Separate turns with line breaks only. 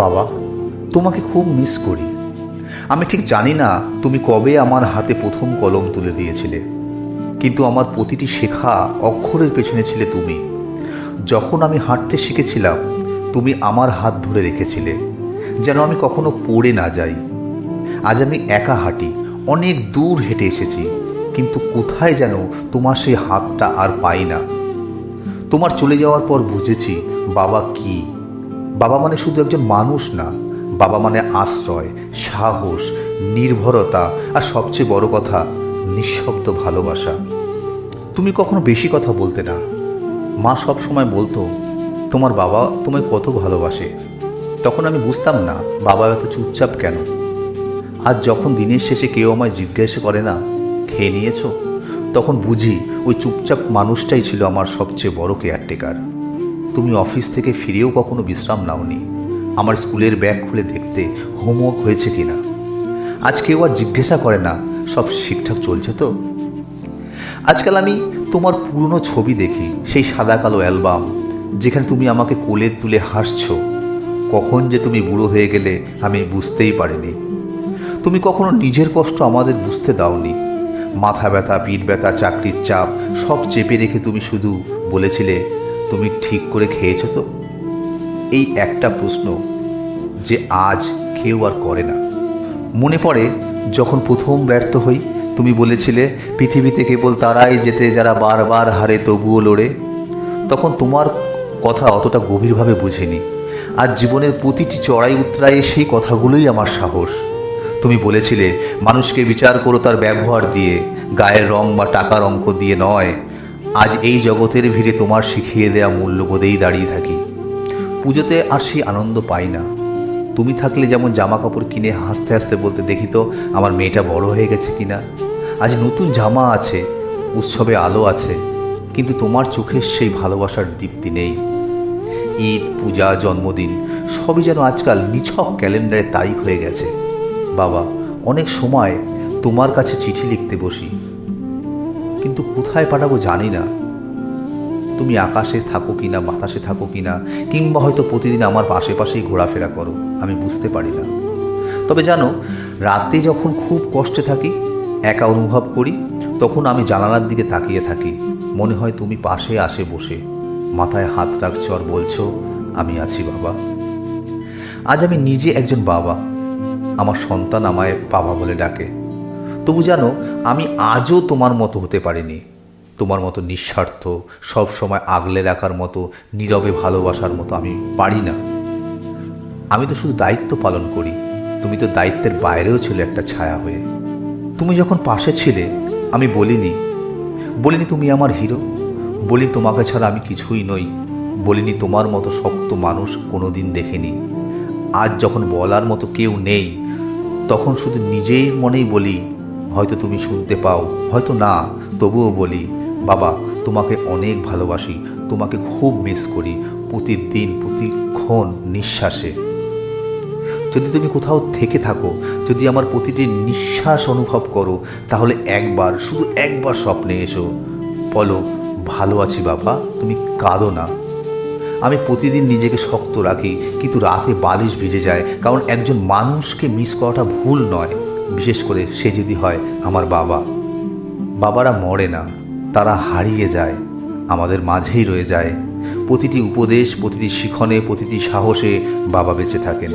বাবা, তোমাকে খুব মিস করি। আমি ঠিক জানি না তুমি কবে আমার হাতে প্রথম কলম তুলে দিয়েছিলে, কিন্তু আমার প্রতিটি শেখা অক্ষরের পেছনে ছিলে তুমি। যখন আমি হাঁটতে শিখেছিলাম, তুমি আমার হাত ধরে রেখেছিলে, যেন আমি কখনো পড়ে না যাই। আজ আমি একা হাঁটি, অনেক দূর হেঁটে এসেছি, কিন্তু কোথায় যেন তোমার সেই হাতটা আর পাই না। তোমার চলে যাওয়ার পর বুঝেছি বাবা কি। বাবা মানে শুধু একজন মানুষ না, বাবা মানে আশ্রয়, সাহস, নির্ভরতা, আর সবচেয়ে বড় কথা, নিঃশব্দ ভালোবাসা। তুমি কখনো বেশি কথা বলতে না। মা সব সময় বলতো, তোমার বাবা তোমায় কত ভালোবাসে। তখন আমি বুঝতাম না, বাবা এত চুপচাপ কেন? আর যখন দিনের শেষে কেউ আমায় জিজ্ঞাসা করে না, খেয়ে নিয়েছো? তখন বুঝি ওই চুপচাপ মানুষটাই ছিল আমার সবচেয়ে বড় কেয়ারটেকার। তুমি অফিস থেকে ফিরেও কখনো বিশ্রাম নাওনি। আমার স্কুলের ব্যাগ খুলে দেখতে হোমওয়ার্ক হয়েছে কিনা। আজ কেউ আর জিজ্ঞাসা করে না, সব ঠিকঠাক চলছে তো? আজকাল আমি তোমার পুরনো ছবি দেখি, সেই সাদা কালো অ্যালবাম, যেখানে তুমি আমাকে কোলে তুলে হাসছো। কখন যে তুমি বুড়ো হয়ে গেলে আমি বুঝতেই পারিনি। তুমি কখনো নিজের কষ্ট আমাদের বুঝতে দাওনি। মাথা ব্যথা, পিঠ ব্যথা, চাকরির চাপ, সব চেপে রেখে তুমি শুধু বলেছিলে তুমি ঠিক করে খেয়েছো তো? এই একটা প্রশ্ন যে আজ কেউ আর করে না। মনে পড়ে যখন প্রথম ব্যর্থ হই, তুমি বলেছিলে, পৃথিবীতে কেবল তারাই যেতে যারা বারবার হারে তবুও লড়ে। তখন তোমার কথা অতটা গভীরভাবে বুঝিনি। আর জীবনের প্রতিটি চড়াই উতরায়ে সেই কথাগুলোই আমার সাহস। তুমি বলেছিলে, মানুষকে বিচার করো তার ব্যবহার দিয়ে, গায়ের রং বা টাকার অঙ্ক দিয়ে নয়। আজ এই জগতের ভিড়ে তোমার শিখিয়ে দেয়া মূল্যবোধেই দাঁড়িয়ে থাকি। পুজোতে আর সেই আনন্দ পাই না। তুমি থাকলে যেমন জামা কাপড় কিনে হাসতে হাসতে বলতে, দেখি তো, আমার মেয়েটা বড় হয়ে গেছে কিনা? আজ নতুন জামা আছে, উৎসবে আলো আছে, কিন্তু তোমার চোখের সেই ভালোবাসার দীপ্তি নেই। ঈদ, পূজা, জন্মদিন, সবই যেন আজকাল নিছক ক্যালেন্ডারে তারিখ হয়ে গেছে। বাবা, অনেক সময় তোমার কাছে চিঠি লিখতে বসি। কিন্তু কোথায় পাঠাবো জানি না। তুমি আকাশে থাকো কি না বাতাসে থাকো কি না কিংবা হয়তো প্রতিদিন আমার পাশে পাশেই ঘোরাফেরা করো, আমি বুঝতে পারি না। তবে জানো রাতে যখন খুব কষ্টে থাকি, একা অনুভব করি, তখন আমি জানালার দিকে তাকিয়ে থাকি। মনে হয় তুমি পাশে আসে বসে। মাথায় হাত রাখছো আর বলছো, আমি আছি বাবা। আজ আমি নিজে একজন বাবা। আমার সন্তান আমায় বাবা বলে ডাকে। তবু জানো, আমি আজও তোমার মতো হতে পারিনি। তোমার মতো নিঃস্বার্থ সব সময় আগলে রাখার মতো, নীরবে ভালোবাসার মতো আমি পারি না। আমি তো শুধু দায়িত্ব পালন করি। তুমি তো দায়িত্বের বাইরেও ছিল একটা ছায়া হয়ে। তুমি যখন পাশে ছিলে, আমি বলিনি বলিনি তুমি আমার হিরো বলি তোমাকে ছাড়া আমি কিছুই নই, বলিনি তোমার মতো শক্ত মানুষ কোনোদিন দেখিনি। আজ যখন বলার মতো কেউ নেই, তখন শুধু নিজেই মনেই বলি হয়তো তুমি শুনতে পাও, হয়তো না, তবুও বলি, বাবা, তোমাকে অনেক ভালোবাসি, তোমাকে খুব মিস করি, প্রতিদিন, প্রতিক্ষণ নিঃশ্বাসে। যদি তুমি কোথাও থেকে থাকো, যদি আমার প্রতিটি নিঃশ্বাস অনুভব করো, তাহলে একবার, শুধু একবার স্বপ্নে এসো। বলো, ভালো আছি বাবা, তুমি কাঁদো না। আমি প্রতিদিন নিজেকে শক্ত রাখি, কিন্তু রাতে বালিশ ভিজে যায়, কারণ একজন মানুষকে মিস করাটা ভুল নয়। বিশেষ করে সে যদি হয় আমার বাবা। বাবারা মরে না, তারা হারিয়ে যায়, আমাদের মাঝেই রয়ে যায়। প্রতিটি উপদেশ, প্রতিটি শিখনে, প্রতিটি সাহসে বাবা বেঁচে থাকেন।